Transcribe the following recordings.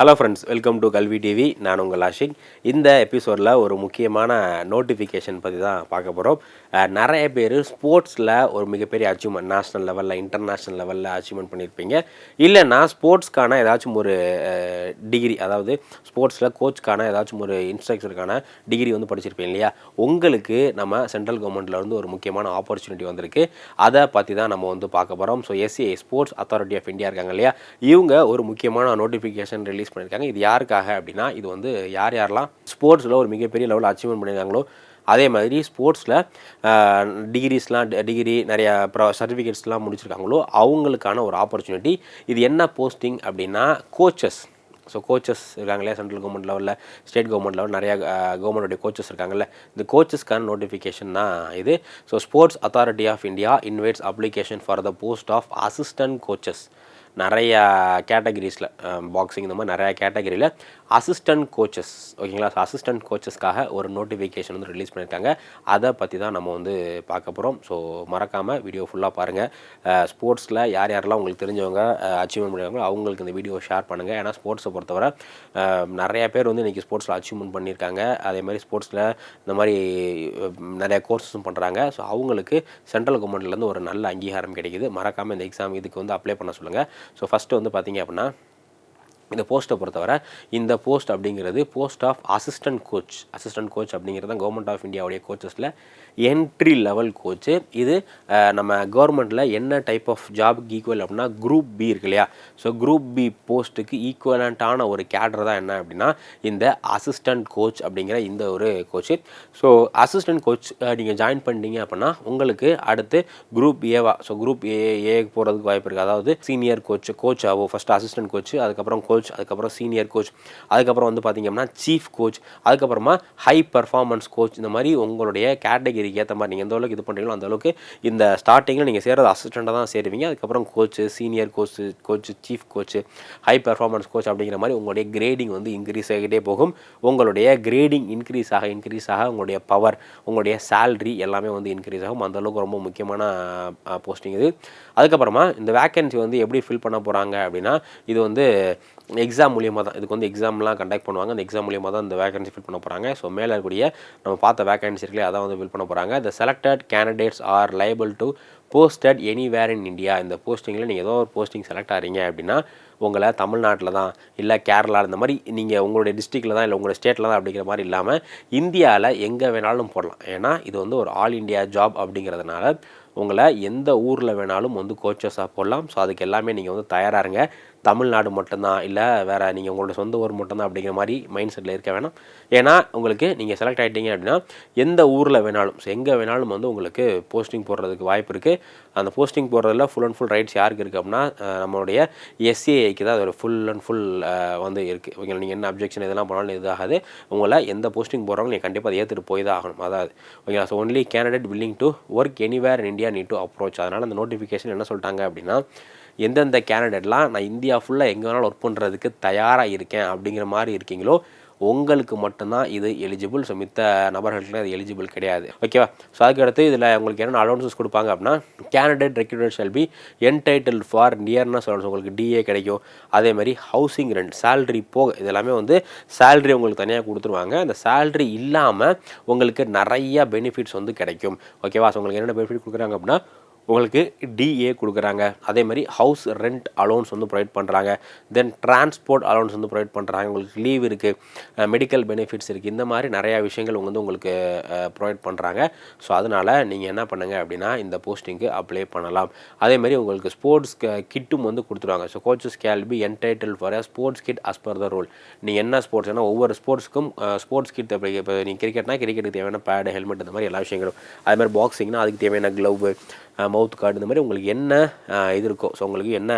Hello friends welcome to Kalvi TV நான் உங்கள் ஆஷிக். இந்த எபிசோடில் ஒரு முக்கியமான நோட்டிஃபிகேஷன் பற்றி தான் பார்க்க போகிறோம் நிறைய பேர் ஸ்போர்ட்ஸில் ஒரு மிகப்பெரிய அச்சீவ்மெண்ட் நேஷ்னல் லெவலில் இன்டர்நேஷ்னல் லெவலில் அச்சீவ்மெண்ட் பண்ணியிருப்பீங்க இல்லைன்னா ஸ்போர்ட்ஸ்க்கான ஏதாச்சும் ஒரு டிகிரி அதாவது ஸ்போர்ட்ஸில் கோச்சுக்கான ஏதாச்சும் ஒரு இன்ஸ்ட்ரக்டருக்கான டிகிரி வந்து படிச்சிருப்பீங்க இல்லையா? உங்களுக்கு நம்ம சென்ட்ரல் கவர்மெண்ட்லேருந்து ஒரு முக்கியமான ஆப்பர்ச்சுனிட்டி வந்திருக்கு. அதை பற்றி தான் நம்ம வந்து பார்க்க போகிறோம் so SCI sports authority of India இருக்காங்க இல்லையா? இவங்க ஒரு முக்கியமான நோட்டிஃபிகேஷன் ரிலீஸ் பண்ணியிருக்காங்க இது யாருக்காக அப்படின்னா இது வந்து யார் யாரெல்லாம் ஸ்போர்ட்ஸில் ஒரு மிகப்பெரிய லெவலில் அச்சீவ்மெண்ட் பண்ணியிருக்காங்களோ அதே மாதிரி ஸ்போர்ட்ஸில் டிகிரிஸ்லாம் டிகிரி நிறையா ப்ரோ சர்டிஃபிகேட்ஸ்லாம் முடிச்சிருக்காங்களோ அவங்களுக்கான ஒரு ஆப்பர்ச்சுனிட்டி இது என்ன போஸ்டிங் அப்படின்னா கோச்சஸ் ஸோ கோச்சஸ் இருக்காங்க இல்லையா? சென்ட்ரல் கவர்மெண்ட் லெவலில் ஸ்டேட் கவர்மெண்ட் லெவல் நிறையா கவர்மெண்ட்டுடைய கோச்சஸ் இருக்காங்கல்ல? இந்த கோச்சஸ்க்கான நோட்டிஃபிகேஷன் தான் இது. So sports authority of India invites application for the post of assistant coaches நிறையா கேட்டகரிஸில் பாக்ஸிங் இந்த மாதிரி நிறையா கேட்டகரியில் அசிஸ்டன்ட் கோச்சஸ் ஓகேங்களா ஸோ அசிஸ்டன்ட் கோச்சஸ்க்காக ஒரு நோட்டிஃபிகேஷன் வந்து ரிலீஸ் பண்ணியிருக்காங்க. அதை பற்றி தான் நம்ம வந்து பார்க்க போகிறோம் ஸோ மறக்காமல் வீடியோ ஃபுல்லாக பாருங்கள் ஸ்போர்ட்ஸில் யார் யாரெல்லாம் உங்களுக்கு தெரிஞ்சவங்க அச்சீவ்மெண்ட் பண்ணுவாங்களோ அவங்களுக்கு இந்த வீடியோ ஷேர் பண்ணுங்கள் ஏன்னா ஸ்போர்ட்ஸை பொறுத்தவரை நிறைய பேர் வந்து இன்றைக்கி ஸ்போர்ட்ஸில் அச்சீவ்மெண்ட் பண்ணியிருக்காங்க. அதே மாதிரி ஸ்போர்ட்ஸில் இந்த மாதிரி நிறையா கோர்ஸஸும் பண்ணுறாங்க ஸோ அவங்களுக்கு சென்ட்ரல் கவர்மெண்ட்லேருந்து ஒரு நல்ல அங்கீகாரம் கிடைக்குது. மறக்காமல் இந்த எக்ஸாம் இதுக்கு வந்து அப்ளை பண்ண சொல்லுங்கள் ஸோ ஃபஸ்ட்டு வந்து பார்த்தீங்க அப்படின்னா இந்த போஸ்ட்டை பொறுத்தவரை இந்த போஸ்ட் அப்படிங்கிறது post of assistant coach assistant coach அப்படிங்கிறது தான் கவர்மெண்ட் ஆஃப் இந்தியாவுடைய கோச்சஸில் என்ட்ரி லெவல் கோச்சு இது நம்ம கவர்மெண்ட்டில் என்ன டைப் ஆஃப் ஜாபுக்கு ஈக்குவல் அப்படின்னா குரூப் பி இருக்கு இல்லையா? ஸோ குரூப் பி போஸ்ட்டுக்கு ஈக்குவலண்ட்டான ஒரு கேடர் தான் என்ன அப்படின்னா இந்த அசிஸ்டன்ட் கோச் அப்படிங்கிற இந்த ஒரு கோச்சு ஸோ அசிஸ்டன்ட் கோச் நீங்கள் ஜாயின் பண்ணிட்டீங்க அப்படின்னா உங்களுக்கு அடுத்து group Eva so group A ஏ போகிறதுக்கு வாய்ப்பு இருக்குது அதாவது சீனியர் கோச் கோச் ஆகும் ஃபஸ்ட்டு அசிஸ்டன்ட் கோச் அதுக்கப்புறம் கோச் கோச் அதுக்கப்புறம் சீனியர் கோச் அதுக்கப்புறம் வந்து பார்த்தீங்க அப்படின்னா சீஃப் கோச் அதுக்கப்புறமா ஹை பர்ஃபார்மன்ஸ் கோச் இந்த மாதிரி உங்களுடைய கேட்டகரிக்கு ஏற்ற மாதிரி நீங்கள் எந்த அளவுக்கு இது பண்ணுறீங்களோ அந்த அளவுக்கு இந்த ஸ்டார்டிங்கில் நீங்கள் சேர்றது அசிஸ்டண்ட்டாக தான் சேருவீங்க. அதுக்கப்புறம் coach senior coach coach chief coach high performance coach அப்படிங்கிற மாதிரி உங்களுடைய கிரேடிங் வந்து இன்க்ரீஸ் ஆகிட்டே போகும். உங்களுடைய கிரேடிங் இன்க்ரீஸ் ஆக இன்க்ரீஸ் ஆக உங்களுடைய பவர் உங்களுடைய சேல்ரி எல்லாமே வந்து இன்க்ரீஸ் ஆகும். அந்தளவுக்கு ரொம்ப முக்கியமான போஸ்டிங் இது. அதுக்கப்புறமா இந்த வேக்கன்சி வந்து எப்படி ஃபில் பண்ண போகிறாங்க அப்படின்னா இது வந்து எக்ஸாம் மூலியமாக தான். இதுக்கு வந்து எக்ஸாம்லாம் கண்டக்ட் பண்ணுவாங்க. அந்த எக்ஸாம் மூலியமாக தான் இந்த வேகன்சி ஃபில் பண்ண போகிறாங்க ஸோ மேலே இருக்கக்கூடிய நம்ம பார்த்த வேகன்சி இருக்குல்லையே அதான் வந்து ஃபில் பண்ண போகிறாங்க the selected candidates are liable to posted anywhere in India இந்த போஸ்டிங்கில் நீங்கள் ஏதோ ஒரு போஸ்டிங் செலக்ட் ஆகிறீங்க அப்படின்னா உங்களை தமிழ்நாட்டில் தான் இல்லை கேரளா இந்த மாதிரி நீங்கள் உங்களுடைய டிஸ்ட்ரிக்டில் தான் இல்லை உங்களுடைய ஸ்டேட்டில் தான் அப்படிங்கிற மாதிரி இல்லாமல் இந்தியாவில் எங்கே வேணாலும் போடலாம். ஏன்னா இது வந்து ஒரு ஆல் இண்டியா ஜாப் அப்படிங்கிறதுனால உங்களை எந்த ஊரில் வேணாலும் வந்து கோச்சஸாக போடலாம். ஸோ அதுக்கு எல்லாமே நீங்கள் வந்து தயாராக இருங்க. தமிழ்நாடு மட்டும்தான் இல்லை வேறு நீங்கள் உங்களோட சொந்த ஊர் மட்டும்தான் அப்படிங்கிற மாதிரி மைண்ட் செட்டில் இருக்க வேணாம். ஏன்னா உங்களுக்கு நீங்கள் செலக்ட் ஆகிட்டீங்க அப்படின்னா எந்த ஊரில் வேணாலும் எங்கே வேணாலும் வந்து உங்களுக்கு போஸ்டிங் போடுறதுக்கு வாய்ப்பு இருக்குது அந்த போஸ்டிங் போடுறதுல ஃபுல் அண்ட் ஃபுல் ரைட்ஸ் யாருக்கு இருக்குது அப்படின்னா நம்மளுடைய எஸ்சிஐக்கு தான் அதோட ஃபுல் அண்ட் ஃபுல் வந்து இருக்குது ஓகேங்களா நீங்கள் என்ன அப்ஜெக்ஷன் இதெல்லாம் போனாலும் இதாகாது உங்களை எந்த போஸ்டிங் போடுறவங்க நீங்கள் கண்டிப்பாக அதை ஏற்றுட்டு போய் தான் ஆகணும். அதாவது ஓகேங்களா so only candidate willing to work anywhere in India need to approach அதனால் அந்த நோட்டிஃபிகேஷன் என்ன சொல்லிட்டாங்க அப்படின்னா எந்தெந்த கேண்டிடேட்லாம் நான் இந்தியா ஃபுல்லாக எங்கே வேணாலும் ஒர்க் பண்ணுறதுக்கு தயாராக இருக்கேன் அப்படிங்கிற மாதிரி இருக்கீங்களோ உங்களுக்கு மட்டும்தான் இது எலிஜிபிள் ஸோ மித்த நபர்களுக்கு அது எலிஜிபிள் கிடையாது. ஓகேவா ஸோ அதுக்கடுத்து இதில் உங்களுக்கு என்னென்ன அலோன்சஸ் கொடுப்பாங்க அப்படின்னா candidate recruited shall be entitled for nearness allowance உங்களுக்கு டிஏ கிடைக்கும். அதே மாதிரி ஹவுசிங் ரெண்ட் சேல்ரி போக இதெல்லாமே வந்து சேல்ரி உங்களுக்கு தனியாக கொடுத்துருவாங்க. அந்த சேல்ரி இல்லாமல் உங்களுக்கு நிறைய பெனிஃபிட்ஸ் வந்து கிடைக்கும். ஓகேவா ஸோ உங்களுக்கு என்னென்ன பெனிஃபிட் கொடுக்குறாங்க அப்படின்னா உங்களுக்கு டிஏ கொடுக்குறாங்க. அதே மாதிரி ஹவுஸ் ரெண்ட் அலோன்ஸ் வந்து ப்ரொவைட் பண்ணுறாங்க தென் டிரான்ஸ்போர்ட் அலோன்ஸ் வந்து ப்ரொவைட் பண்ணுறாங்க உங்களுக்கு லீவ் இருக்குது மெடிக்கல் பெனிஃபிட்ஸ் இருக்குது இந்த மாதிரி நிறையா விஷயங்கள் வந்து உங்களுக்கு ப்ரொவைட் பண்ணுறாங்க ஸோ அதனால் நீங்கள் என்ன பண்ணுங்கள் அப்படின்னா இந்த போஸ்டிங்க்கு அப்ளை பண்ணலாம். அதே மாதிரி உங்களுக்கு ஸ்போர்ட்ஸ் கிட்டும் வந்து கொடுத்துருவாங்க. So coaches shall be entitled for a sports kit as per the rule நீங்கள் என்ன ஸ்போர்ட்ஸ் ஏன்னா ஒவ்வொரு ஸ்போர்ட்ஸ்க்கும் ஸ்போர்ட்ஸ் கிட் இப்போ இப்போ நீங்கள் கிரிக்கெட்னா கிரிக்கெட்டுக்கு தேவையான பேடு ஹெல்மெட் இந்த மாதிரி எல்லா விஷயங்களும். அதே மாதிரி பாக்ஸிங்னா அதுக்கு தேவையான க்ளவு மவுத் கார்டு இந்த மாதிரி உங்களுக்கு என்ன இது இருக்கோ ஸோ உங்களுக்கு என்ன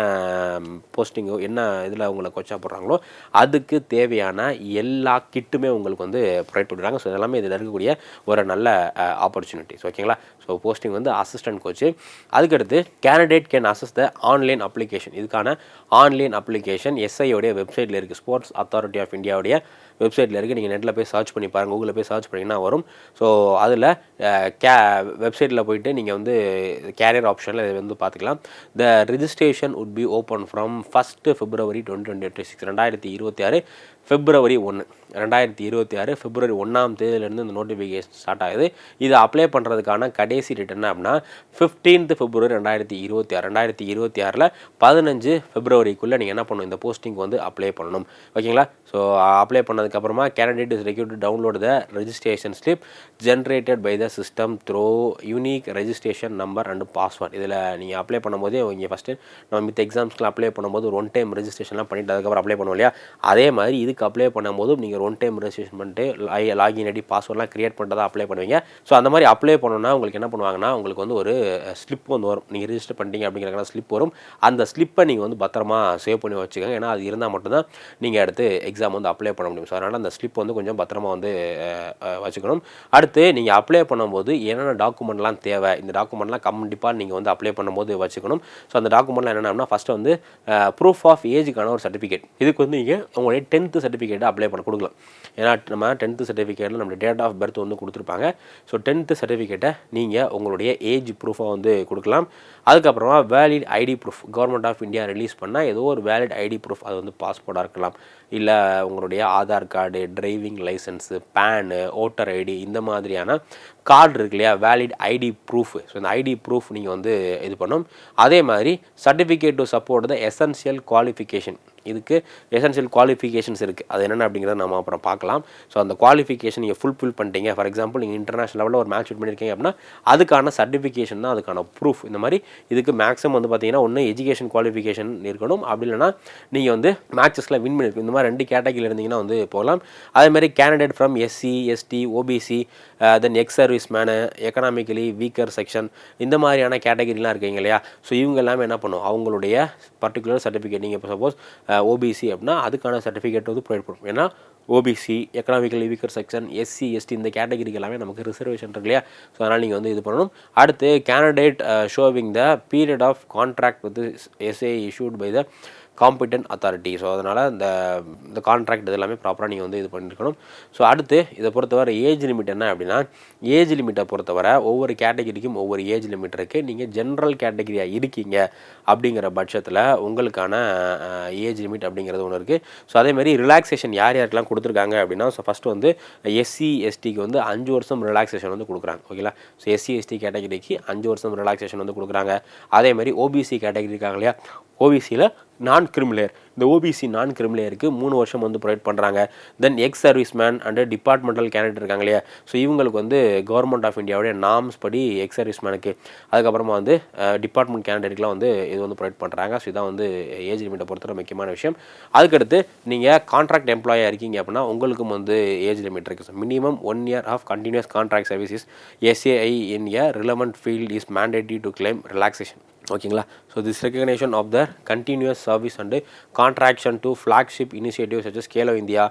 போஸ்டிங்கோ என்ன இதில் உங்களை கொச்சா போடுறாங்களோ அதுக்கு தேவையான எல்லா கிட்டுமே உங்களுக்கு வந்து ப்ரொவைட் பண்ணுறாங்க ஸோ இதெல்லாமே இதில் இருக்கக்கூடிய ஒரு நல்ல ஆப்பர்ச்சுனிட்டிஸ் ஓகேங்களா ஸோ போஸ்டிங் வந்து அசிஸ்டன்ட் கோச்சு அதுக்கடுத்து candidate can access the online application இதுக்கான ஆன்லைன் அப்ளிகேஷன் எஸ்ஐயோடைய வெப்சைட்டில் இருக்குது ஸ்போர்ட்ஸ் அத்தாரிட்டி ஆஃப் இந்தியாவுடைய வெப்சைட்டில் இருக்குது நீங்கள் நெட்டில் போய் சர்ச் பண்ணி பாருங்கள் கூகுளில் போய் சர்ச் பண்ணிங்கன்னா வரும். ஸோ அதில் கே வெப்சைட்டில் போயிட்டு நீங்கள் வந்து கேரியர் ஆப்ஷனில் இதை வந்து பார்த்துக்கலாம் the registration would be open from first February twenty twenty six ரெண்டாயிரத்தி இருபத்தி ஆறு. பிப்ரவரி ஒன்று ரெண்டாயிரத்தி இருபத்தி ஆறு பிப்ரவரி ஒன்றாம் தேதியிலேருந்து இந்த நோட்டிஃபிகேஷன் ஸ்டார்ட் ஆகுது. இது அப்ளை பண்ணுறதுக்கான கடைசி டேட் என்ன அப்படின்னா ஃபிஃப்டீன்த் பிப்ரவரி ரெண்டாயிரத்தி இருபத்தி ஆறு ரெண்டாயிரத்தி இருபத்தி ஆறில் பதினஞ்சு பிப்ரவரிக்குள்ளே நீங்கள் என்ன பண்ணணும் இந்த போஸ்டிங் வந்து அப்ளை பண்ணணும். ஓகேங்களா ஸோ அப்ளை பண்ணதுக்கப்புறமா candidate is required download the registration slip generated by the system through unique registration number and password இதில் நீங்கள் அப்ளை பண்ணும்போதே இங்கே ஃபஸ்ட்டு நம்ம மித்த எக்ஸாம்ஸ்க்குலாம் அப்ளை பண்ணும்போது ஒரு ஒன் டைம் ரெஜிஸ்ட்ரேஷன்லாம் பண்ணிவிட்டு அதுக்கப்புறம் அப்ளை பண்ணுவோம் இல்லையா? அதே மாதிரி இது இதுக்கு அப்ளை பண்ணும்போது நீங்கள் ஒன் டைம் ரெஜிஸ்ட்ரேஷன் பண்ணிட்டு லாகின் ஐடி பாஸ்வேர்ட்லாம் கிரியேட் பண்ணுறதா அப்ளை பண்ணுவீங்க. ஸோ அந்த மாதிரி அப்ளை பண்ணணும்னா உங்களுக்கு என்ன பண்ணுவாங்கன்னா உங்களுக்கு வந்து ஒரு ஸ்லிப் வந்து வரும். நீங்கள் ரிஜிஸ்டர் பண்ணிட்டீங்க அப்படிங்கிறக்கான ஸ்லிப் வரும். அந்த ஸ்லிப்பை நீங்கள் வந்து பத்திரமா சேவ் பண்ணி வச்சுக்கோங்க. ஏன்னா அது இருந்தால் மட்டும்தான் நீங்கள் அடுத்து எக்ஸாம் வந்து அப்ளை பண்ண முடியும். ஸோ அதனால் அந்த ஸ்லிப் வந்து கொஞ்சம் பத்திரமா வந்து வச்சுக்கணும். அடுத்து நீங்கள் அப்ளை பண்ணும்போது என்னென்ன டாக்குமெண்ட்லாம் தேவை? இந்த டாக்குமெண்ட்லாம் கண்டிப்பாக நீங்கள் வந்து அப்ளை பண்ணும்போது வச்சுக்கணும். ஸோ அந்த டாக்குமெண்ட்லாம் என்னென்னா ஃபஸ்ட்டு வந்து ப்ரூஃப் ஆஃப் ஏஜுக்கான ஒரு சர்டிஃபிகேட் இதுக்கு வந்து நீங்கள் உங்களுடைய டென்த்து சர்டிஃபிகேட்டை அப்ளை பண்ண கொடுக்கலாம். ஏன்னா நம்ம டென்த்து சர்டிஃபிகேட்டில் நம்மளுடைய டேட் ஆஃப் பர்த் வந்து கொடுத்துருப்பாங்க. ஸோ டென்த்து சர்டிஃபிகேட்டை நீங்கள் உங்களுடைய ஏஜ் ப்ரூஃபாக வந்து கொடுக்கலாம். அதுக்கப்புறமா valid ID proof government of India release பண்ணால் ஏதோ ஒரு வேலிட் ஐடி ப்ரூஃப் அது வந்து பாஸ்போர்ட்டாக இருக்கலாம். இல்லை உங்களுடைய Aadhaar card driving licence PAN voter ID இந்த மாதிரியான கார்டு இருக்கு இல்லையா? வேலிட் ஐடி ப்ரூஃப் ஸோ இந்த ஐடி ப்ரூஃப் நீங்கள் வந்து இது பண்ணும் அதே மாதிரி certificate to support the essential qualification இதுக்கு எசென்சியல் குவாலிஃபிகேஷன்ஸ் இருக்குது அது என்னென்ன அப்படிங்கிறத நம்ம அப்புறம் பார்க்கலாம். ஸோ அந்த குவாலிஃபிகேஷன் நீங்கள் ஃபுல்ஃபில் பண்ணிட்டீங்க. ஃபார் எக்ஸாம்பிள் நீங்கள் இன்டர்நேஷனல் லெவலில் ஒரு மேட்ச் விட் பண்ணியிருக்கீங்க அப்படின்னா அதுக்கான சர்டிஃபிகேஷன் தான் அதுக்கான ப்ரூஃப் இந்த மாதிரி இதுக்கு மேக்ஸிமம் வந்து பார்த்தீங்கன்னா ஒன்று எஜுகேஷன் குவாலிஃபிகேஷன் இருக்கணும். அப்படி இல்லைன்னா நீங்கள் வந்து மேட்சஸில் வின் பண்ணியிருக்கணும் இந்த மாதிரி ரெண்டு கேட்டகரியில் இருந்தீங்கன்னா வந்து போகலாம். அதேமாதிரி candidate from SC ST OBC then ex service man economically weaker section இந்த மாதிரியான கேட்டகரிலாம் இருக்கீங்க இல்லையா? ஸோ இவங்க எல்லாமே என்ன பண்ணும்? அவங்களுடைய பர்டிகுலர் சர்டிஃபிகேட் நீங்கள் இப்போ சப்போஸ் ஓபிசி அப்படின்னா அதுக்கான சர்டிஃபிகேட் வந்து ப்ரொவைட் பண்ணும். ஏன்னா OBC economically weaker section SC ST இந்த கேட்டகரிக்கு எல்லாமே நமக்கு ரிசர்வேஷன் இருக்கு இல்லையா? ஸோ அதனால் நீங்கள் வந்து இது பண்ணணும். அடுத்து candidate showing the period of contract with SA issued by the competent authority so அதனால் இந்த இந்த கான்ட்ராக்ட் இது எல்லாமே ப்ராப்பராக நீங்கள் வந்து இது பண்ணியிருக்கணும் ஸோ அடுத்து இதை பொறுத்தவரை ஏஜ் லிமிட் என்ன அப்படின்னா ஏஜ் லிமிட்டை பொறுத்தவரை ஒவ்வொரு கேட்டகரிக்கும் ஒவ்வொரு ஏஜ் லிமிட் இருக்குது நீங்கள் ஜென்ரல் கேட்டகரியாக இருக்கீங்க அப்படிங்கிற பட்சத்தில் உங்களுக்கான ஏஜ் லிமிட் அப்படிங்கிறது ஒன்று இருக்குது ஸோ அதேமாதிரி ரிலாக்ஸேஷன் யார் யாருக்கெல்லாம் கொடுத்துருக்காங்க அப்படின்னா ஸோ ஃபஸ்ட்டு வந்து எஸ்சி எஸ்டிக்கு வந்து அஞ்சு வருஷம் ரிலாக்ஸேஷன் வந்து கொடுக்குறாங்க. ஓகேங்களா ஸோ எஸ்சி எஸ்டி கேட்டகரிக்கு அஞ்சு வருஷம் ரிலாக்ஸேஷன் வந்து கொடுக்குறாங்க. அதேமாதிரி ஓபிசி கேட்டகரி இருக்காங்க இல்லையா? ஓபிசியில் நான் கிரிமிலேயர் இந்த ஓபிசி நான் கிரிமிலேயருக்கு மூணு வருஷம் வந்து ப்ரொவைட் பண்ணுறாங்க then ex service man and departmental candidate இருக்காங்க இல்லையா? ஸோ இவங்களுக்கு வந்து கவர்மெண்ட் ஆஃப் இந்தியாவுடைய நாம்ஸ் படி எக்ஸ் சர்வீஸ் மேனுக்கு அதுக்கப்புறமா வந்து டிபார்ட்மெண்ட் கேண்டிடேட்லாம் வந்து இது வந்து ப்ரொவைட் பண்ணுறாங்க ஸோ இதான் வந்து ஏஜ் லிமிட்டை பொறுத்தவரை முக்கியமான விஷயம். அதுக்கடுத்து நீங்கள் கான்ட்ராக்ட் எம்ப்ளாயாக இருக்கீங்க அப்படின்னா உங்களுக்கும் வந்து ஏஜ் லிமிட் இருக்குது minimum one year of continuous contract services SAI in a relevant field is mandatory to claim relaxation ஓகேங்களா? So this recognition of the continuous service and contraction to flagship initiative such Khelo India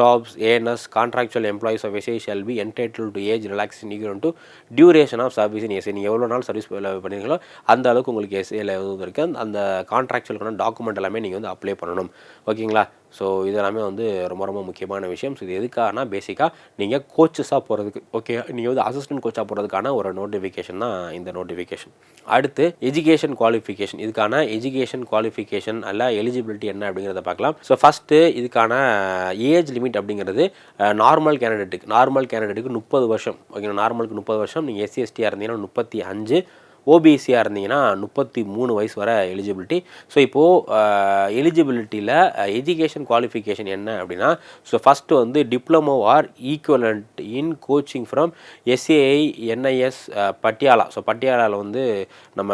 TOPS ANS contractual employees of SI shall be entitled to age relaxation equal to duration of service in SI நீங்கள் எவ்வளோ நாள் service பண்ணுறீங்களோ அந்த அளவுக்கு உங்களுக்கு எஸ்ஐயில் எதுவும் இருக்குது அந்த கான்ட்ராக்சுவலுக்கான டாக்குமெண்ட் எல்லாமே நீங்கள் வந்து அப்ளை பண்ணணும். ஓகேங்களா? ஸோ இதெல்லாமே வந்து ரொம்ப ரொம்ப முக்கியமான விஷயம். ஸோ இது எதுக்காகனா பேசிக்காக நீங்கள் கோச்சஸாக போகிறதுக்கு ஓகே நீங்கள் வந்து அசிஸ்டன்ட் கோச்சாக போகிறதுக்கான ஒரு நோட்டிஃபிகேஷன் தான் இந்த நோட்டிஃபிகேஷன் அடுத்து எஜுகேஷன் குவாலிஃபிகேஷன் இதுக்கான எஜுகேஷன் குவாலிஃபிகேஷன் அல்ல எலிஜிபிலிட்டி என்ன அப்படிங்கிறத பார்க்கலாம். ஸோ ஃபஸ்ட்டு இதுக்கான ஏஜ் லிமிட் அப்படிங்கிறது நார்மல் கேண்டிடேட்டுக்கு நார்மல் கேண்டிடேட்டுக்கு முப்பது வருஷம். ஓகேங்களா நார்மலுக்கு முப்பது வருஷம். நீங்கள் எஸ்சி எஸ்டியாக இருந்தீங்கன்னா முப்பத்தி அஞ்சு ஓபிசியாக இருந்தீங்கன்னா முப்பத்தி மூணு வயசு வரை எலிஜிபிலிட்டி ஸோ இப்போது எலிஜிபிலிட்டியில் எஜுகேஷன் குவாலிஃபிகேஷன் என்ன அப்படின்னா ஸோ ஃபஸ்ட்டு வந்து diploma or equivalent in coaching from SAI NIS Patiala. So பட்டியாலாவில் வந்து நம்ம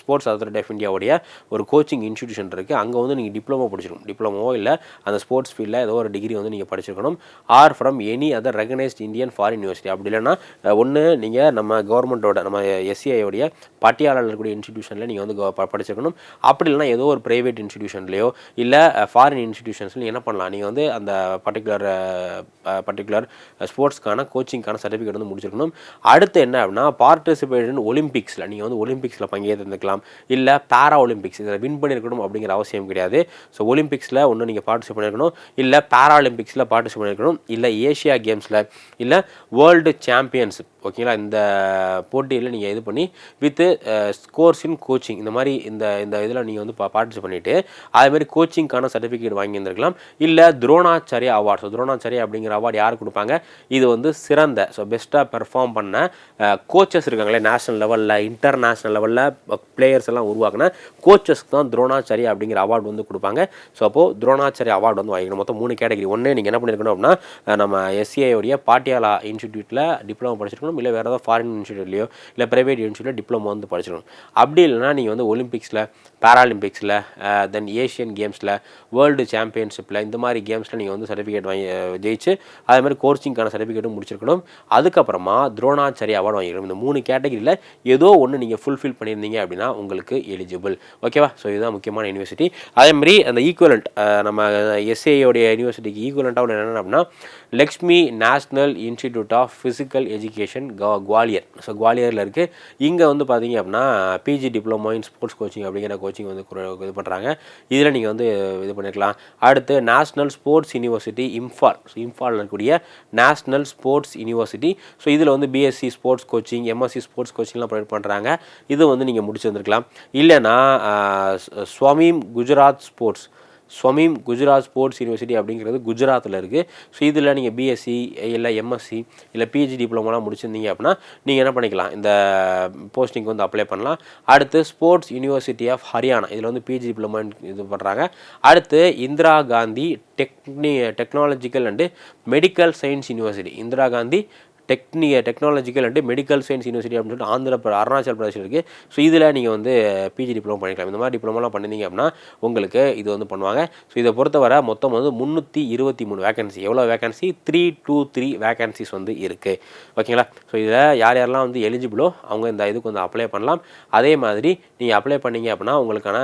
ஸ்போர்ட்ஸ் அத்தாரிட்டி ஆஃப் இந்தியாவுடைய ஒரு கோச்சிங் இன்ஸ்டிடியூஷன் இருக்குது அங்கே வந்து நீங்கள் டிப்ளமோ படிச்சிருக்கணும். டிப்ளமோ இல்லை அந்த ஸ்போர்ட்ஸ் ஃபீல்டில் ஏதோ ஒரு டிகிரி வந்து நீங்கள் படிச்சிருக்கணும். Are from any other recognised Indian foreign university அப்படி இல்லைன்னா ஒன்று நீங்கள் நம்ம கவர்மெண்ட்டோட நம்ம எஸ்சிஐயோடைய பட்டியாளர் இருக்கக்கூடிய இன்ஸ்டிடியூஷனில் நீங்கள் வந்து ப- படிச்சிருக்கணும். அப்படி இல்லைனா ஏதோ ஒரு ப்ரைவேட் இன்ஸ்டிடியூஷன்லையோ இல்லை ஃபாரின் இன்ஸ்டிடியூஷன்ஸ்லையும் என்ன பண்ணலாம்? நீங்கள் வந்து அந்த பர்டிகுலர் பர்டிகுலர் ஸ்போர்ட்ஸ்க்கான கோச்சிங்க்கான சர்டிஃபிகேட் வந்து முடிச்சிருக்கணும். அடுத்து என்ன அப்படின்னா பார்ட்டிசிபேட் ஒலிம்பிக்ஸில் நீங்கள் வந்து ஒலிம்பிக்ஸில் பங்கேற்றுக்கலாம் இல்லை பேரா ஒலிம்பிக்ஸ் இதில் வின் பண்ணியிருக்கணும் அப்படிங்கிற அவசியம் கிடையாது. ஸோ ஒலிம்பிக்ஸில் ஒன்று நீங்கள் பார்ட்டிசிபேட் பண்ணியிருக்கணும். இல்லை பேரா ஒலிம்பிக்ஸில் பார்ட்டிசிபேட் பண்ணியிருக்கணும். இல்லை ஏஷியா கேம்ஸில் இல்லை வேர்ல்டு சாம்பியன்ஸ் ஓகேங்களா இந்த போட்டியில் நீங்கள் இது பண்ணி வித்து ஸ்கோர்ஸ் இன் கோச்சிங் இந்த மாதிரி இந்த இந்த இதில் நீங்கள் வந்து பார்ட்டிசிபேட் பண்ணிவிட்டு அதேமாதிரி கோச்சிங்க்கான சர்டிஃபிகேட் வாங்கியிருந்திருக்கலாம். இல்லை துரோணாச்சாரியா அவார்ட் ஸோ துரோணாச்சாரியா அப்படிங்கிற அவார்டு யார் கொடுப்பாங்க? இது வந்து சிறந்த ஸோ பெஸ்ட்டாக பெர்ஃபார்ம் பண்ண கோச்சஸ் இருக்காங்களே நேஷனல் லெவலில் இன்டர்நேஷ்னல் லெவலில் பிளேயர்ஸ் எல்லாம் உருவாக்கின கோச்சஸ்க்கு தான் துரோணாச்சாரி அப்படிங்கிற அவார்டு வந்து கொடுப்பாங்க. ஸோ அப்போது துரோணாச்சாரி அவார்டு வந்து வாங்கிக்கணும். மொத்தம் மூணு கேட்டகரி ஒன்று நீங்கள் என்ன பண்ணியிருக்கணும் அப்படின்னா நம்ம எஸ்சிஐயோடைய பாட்டியாலா இன்ஸ்டிடியூட்டில் டிப்ளமோ படிச்சிருக்கணும் இல்லை வேறு ஏதாவது ஃபாரின் இன்ஸ்டியூட்லையோ இல்லை ப்ரைவேட் யூனிவர்சிட்டியில் டிப்ளமோ வந்து படிச்சிடணும். அப்படி இல்லைனா நீங்கள் வந்து ஒலிம்பிக்ஸில் பேராலிம்பிக்ஸில் தென் ஏஷியன் கேம்ஸில் வேர்ல்டு சாம்பியன்ஷிப்பில் இந்த மாதிரி கேம்ஸில் நீங்கள் வந்து சர்டிஃபிகேட் வாங்கி ஜெயிச்சு அதே மாதிரி கோச்சிங்க்கான சர்டிஃபிகேட்டும் முடிச்சிருக்கணும். அதுக்கப்புறமா துரோணாச்சாரி அவார்டு வாங்கிக்கணும். இந்த மூணு கேட்டகரியில் ஏதோ ஒன்று நீங்கள் ஃபுல்ஃபில் பண்ணியிருந்தீங்க அப்படின்னா உங்களுக்கு எலிஜிபிள் ஓகேவா ஸோ இதுதான் முக்கியமான யூனிவர்சிட்டி அதே மாதிரி அந்த ஈக்குவலண்ட் நம்ம எஸ்ஏயோடைய யூனிவர்சிட்டிக்கு ஈக்குவலண்ட்டாக ஒன்று என்னென்ன அப்படின்னா Lakshmi national institute of physical education Gwalior so Gwalior குவாலியரில் இருக்குது இங்கே வந்து பார்த்தீங்க அப்படின்னா PG diploma in sports coaching அப்படிங்கிற கோச்சிங் வந்து இது பண்ணுறாங்க இதில் நீங்கள் வந்து இது பண்ணிக்கலாம் அடுத்து national sports university Imphal Imphal இம்ஃபாலில் இருக்கக்கூடிய நேஷ்னல் ஸ்போர்ட்ஸ் யூனிவர்சிட்டி ஸோ இதில் வந்து BSc sports coaching MSc sports கோச்சிங்லாம் provide பண்ணுறாங்க இது வந்து நீங்கள் முடிச்சிருந்துருக்கலாம் இல்லைன்னா ஆஹ், Swarnim Gujarat sports Swarnim Gujarat sports university அப்படிங்கிறது குஜராத்தில் இருக்குது ஸோ இதில் நீங்கள் பிஎஸ்சி இல்லை எம்எஸ்சி இல்லை பிஹெச்டி டிப்ளமோலாம் முடிச்சிருந்தீங்க அப்படின்னா நீங்கள் என்ன பண்ணிக்கலாம்? இந்த போஸ்டிங் வந்து அப்ளை பண்ணலாம். அடுத்து ஸ்போர்ட்ஸ் யூனிவர்சிட்டி ஆஃப் ஹரியானா இதில் வந்து பிஜி டிப்ளமோ இது பண்ணுறாங்க அடுத்து Indira Gandhi techni technological and medical science university Indira Gandhi techni technological and medical science university அப்படின்னு சொல்லிட்டு ஆந்திர அருணாச்சல் பிரதேஷ் இருக்குது ஸோ இதில் நீங்கள் வந்து பிஜி டிப்ளமோ பண்ணிக்கலாம். இந்த மாதிரி டிப்ளமோலாம் பண்ணிங்க அப்படின்னா உங்களுக்கு இது வந்து பண்ணுவாங்க. ஸோ இதை பொறுத்தவரை மொத்தம் வந்து முந்நூற்றி இருபத்தி மூணு வேகன்சி எவ்வளோ vacancy three two three vacancies வந்து இருக்குது ஓகேங்களா? ஸோ இதில் யார் யாரெல்லாம் வந்து எலிஜிபிளோ அவங்க இந்த இதுக்கு வந்து அப்ளை பண்ணலாம். அதே மாதிரி நீங்கள் அப்ளை பண்ணீங்க அப்படின்னா உங்களுக்கான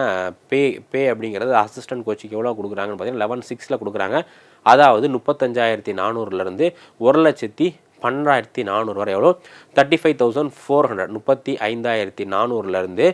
பே பே அப்படிங்கிறது அசிஸ்டன்ட் கோச்சிங் எவ்வளோ கொடுக்குறாங்கன்னு பார்த்தீங்கன்னா லெவன் சிக்ஸில் கொடுக்குறாங்க. அதாவது முப்பத்தஞ்சாயிரத்தி நானூறுலேருந்து ஒரு லட்சத்தி பன்னெண்டாயிரத்தி நானூறு வரை எவ்வளோ? Thirty five thousand four hundred முப்பத்தி ஐந்தாயிரத்தி நானூறுலேருந்து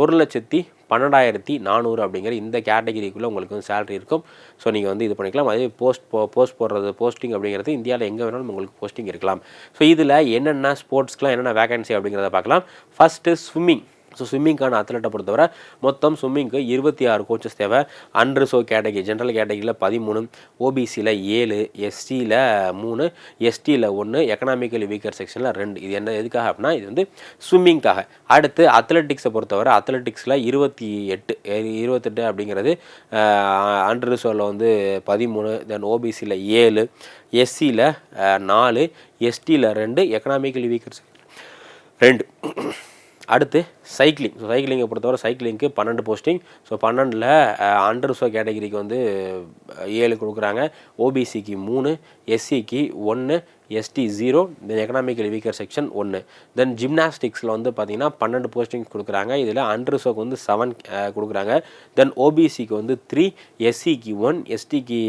ஒரு லட்சத்தி பன்னெண்டாயிரத்தி நானூறு அப்படிங்கிற இந்த கேட்டகிரிக்குள்ளே உங்களுக்கு வந்து சேலரி இருக்கும். ஸோ நீங்கள் வந்து இது பண்ணிக்கலாம். அதே போஸ்ட் போ போஸ்ட் போடுறது போஸ்டிங் அப்படிங்கிறது இந்தியாவில் எங்கே வேணாலும் உங்களுக்கு போஸ்டிங் இருக்கலாம். ஸோ இதில் என்னென்ன ஸ்போர்ட்ஸ்க்கெலாம் என்னென்ன வேகன்சி அப்படிங்கிறத பார்க்கலாம். ஃபஸ்ட்டு ஸ்விம்மிங் ஸோ ஸ்விம்மிங்கான அத்லெட்டை பொறுத்தவரை மொத்தம் ஸ்விம்மிங்க்கு இருபத்தி ஆறு கோச்சஸ் தேவை. அன்ரிசோ கேட்டகரி ஜென்ரல் கேட்டகரியில் பதிமூணு ஓபிசியில் ஏழு எஸ்டியில் மூணு எஸ்டியில் ஒன்று எக்கனாமிக்கலி வீக்கர் செக்ஷனில் ரெண்டு. இது என்ன எதுக்காக அப்படின்னா இது வந்து ஸ்விம்மிங்காக அடுத்து அத்லெட்டிக்ஸை பொறுத்தவரை அத்லெட்டிக்ஸில் இருபத்தி எட்டு இருபத்தெட்டு அப்படிங்கிறது அன்ரிசோவில் வந்து பதிமூணு தென் ஓபிசியில் ஏழு எஸ்சியில் நாலு எஸ்டியில் ரெண்டு எக்கனாமிக்கலி வீக்கர் ரெண்டு. அடுத்து சைக்கிளிங் ஸோ சைக்கிளிங்கை பொறுத்தவரை சைக்கிளிங்க்கு பன்னெண்டு போஸ்டிங் ஸோ பன்னெண்டில் அண்டர் ஸோ கேட்டகரிக்கு வந்து ஏழு கொடுக்குறாங்க. ஓபிசிக்கு மூணு எஸ்சிக்கு ஒன்று ST zero then economical weaker section ஒன்று தென் ஜிம்னாஸ்டிக்ஸில் வந்து பார்த்தீங்கன்னா பன்னெண்டு போஸ்டிங்ஸ் கொடுக்குறாங்க. இதில் அண்டர் ஸோக்கு வந்து செவன் கொடுக்குறாங்க. தென் ஓபிசிக்கு வந்து த்ரீ எஸ்சிக்கு ஒன் எஸ்டிக்கு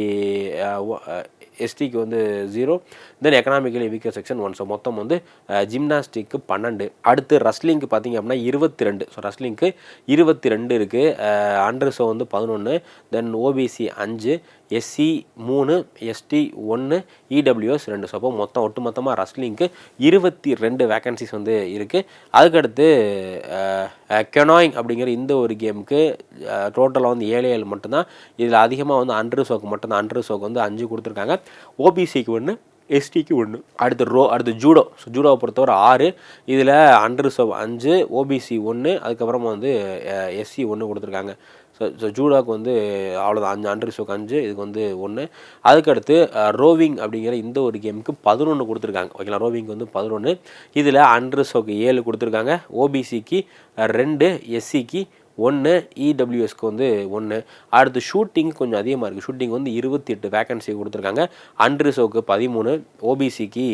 எஸ்டிக்கு வந்து zero then economically weaker section one so மொத்தம் வந்து ஜிம்னாஸ்டிக்கு பன்னெண்டு. அடுத்து ரஸ்லிங்க்கு பார்த்தீங்க அப்படின்னா இருபத்தி ரெண்டு ஸோ ரஸ்லிங்க்கு இருபத்தி ரெண்டு இருக்குது அண்டர்ஸோ வந்து பதினொன்று தென் ஓபிசி அஞ்சு எஸ்சி மூணு எஸ்டி ஒன்று இடபிள்யூஎஸ் ரெண்டு. ஸோ அப்போ மொத்தம் ஒட்டுமொத்தமாக ரஸ்லிங்க்கு இருபத்தி ரெண்டு வேக்கன்சிஸ் வந்து இருக்குது அதுக்கடுத்து கெனாயிங் அப்படிங்கிற இந்த ஒரு கேமுக்கு டோட்டலாக வந்து ஏழு ஏழு மட்டும்தான். இதில் அதிகமாக வந்து அண்ட்ரு சோக்கு மட்டும்தான். அண்ட்ரு சோக்கு வந்து அஞ்சு கொடுத்துருக்காங்க. ஓபிசிக்கு ஒன்று எஸ்டிக்கு ஒன்று அடுத்து ரோ அடுத்து ஜூடோ ஸோ ஜூடோவை பொறுத்தவரை ஆறு. இதில் அண்டர் சோ அஞ்சு ஓபிசி ஒன்று அதுக்கப்புறமா வந்து எஸ்சி ஒன்று கொடுத்துருக்காங்க. ஸோ ஸோ ஜூடோக்கு வந்து அவ்வளோதான் அஞ்சு அண்டர் சோக்கு அஞ்சு இதுக்கு வந்து ஒன்று அதுக்கடுத்து ரோவிங் அப்படிங்கிற இந்த ஒரு கேமுக்கு பதினொன்று கொடுத்துருக்காங்க. ஓகேங்களா ரோவிங்க்கு வந்து பதினொன்று இதில் அண்டர் சோக்கு ஏழு கொடுத்துருக்காங்க. ஓபிசிக்கு ரெண்டு எஸ்சிக்கு ஒன்று இடபிள்யூஎஸ்க்கு வந்து ஒன்று அடுத்து ஷூட்டிங் கொஞ்சம் அதிகமாக இருக்குது ஷூட்டிங் வந்து இருபத்தி எட்டு வேக்கன்சி கொடுத்துருக்காங்க அன்ரிசோக்கு பதிமூணு ஓபிசிக்கு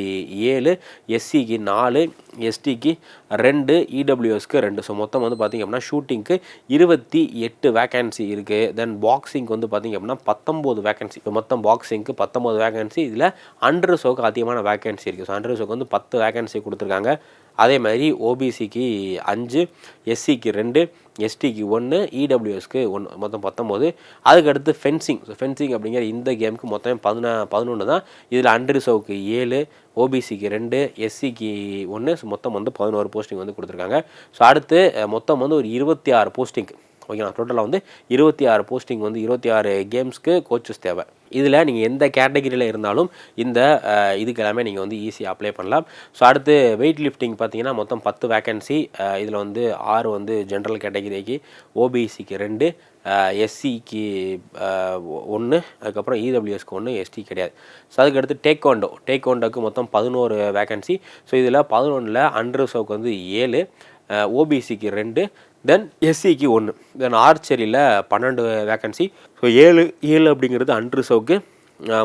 ஏழு எஸ்சிக்கு நாலு எஸ்டிக்கு ரெண்டு இடபிள்யூஎஸ்க்கு ரெண்டு. ஸோ மொத்தம் வந்து பார்த்திங்க அப்படின்னா ஷூட்டிங்க்கு இருபத்தி எட்டு வேக்கன்சி இருக்குது தென் பாக்ஸிங்க்கு வந்து பார்த்திங்க அப்படின்னா பத்தொம்போது வேக்கன்சி இப்போ மொத்தம் பாக்ஸிங்க்கு பத்தொம்போது வேக்கன்சி இதில் அண்டர் அதிகமான வேக்கன்சி இருக்குது ஸோ அண்டர் வந்து பத்து வேக்கன்சி கொடுத்துருக்காங்க. அதே மாதிரி ஓபிசிக்கு அஞ்சு எஸ்சிக்கு ரெண்டு எஸ்டிக்கு ஒன்று இடபிள்யூஎஸ்க்கு ஒன்று மொத்தம் பத்தொம்போது. அதுக்கடுத்து ஃபென்சிங் ஸோ ஃபென்சிங் அப்படிங்கிற இந்த கேமுக்கு மொத்தம் பதினா பதினொன்று தான். இதில் அண்டர் ஏழு ஓபிசிக்கு ரெண்டு எஸ்சிக்கு ஒன்று ஸோ மொத்தம் வந்து பதினோரு போஸ்டிங் வந்து கொடுத்துருக்காங்க. ஸோ அடுத்து மொத்தம் வந்து ஒரு இருபத்தி ஆறு போஸ்டிங் ஓகேங்களா? டோட்டலாக வந்து இருபத்தி ஆறு போஸ்டிங் வந்து இருபத்தி ஆறு கேம்ஸ்க்கு கோச்சஸ் தேவை. இதில் நீங்கள் எந்த கேட்டகிரியில் இருந்தாலும் இந்த இதுக்கெல்லாமே இதுக்கு எல்லாமே நீங்கள் வந்து ஈஸியாக அப்ளை பண்ணலாம். ஸோ அடுத்து வெயிட் லிஃப்டிங் பார்த்தீங்கன்னா மொத்தம் பத்து வேக்கன்சி இதில் வந்து ஆறு வந்து ஜென்ரல் கேட்டகிரிக்கு ஓபிசிக்கு ரெண்டு எஸ்சிக்கு ஒன்று அதுக்கப்புறம் இடபிள்யூஎஸ்க்கு ஒன்று எஸ்டி கிடையாது. ஸோ அதுக்கடுத்து டேக்வாண்டோ டேக்வாண்டோக்கு மொத்தம் பதினோரு வேக்கன்சி ஸோ இதில் பதினொன்றில் அண்டர் சோக்கு வந்து ஏழு ஓபிசிக்கு ரெண்டு தென் எஸ்சிக்கு ஒன்று தென் ஆர்ச்சரியில் பன்னெண்டு வேக்கன்சி ஸோ ஏழு ஏழு அப்படிங்கிறது அன்ரிசர்வ்க்கு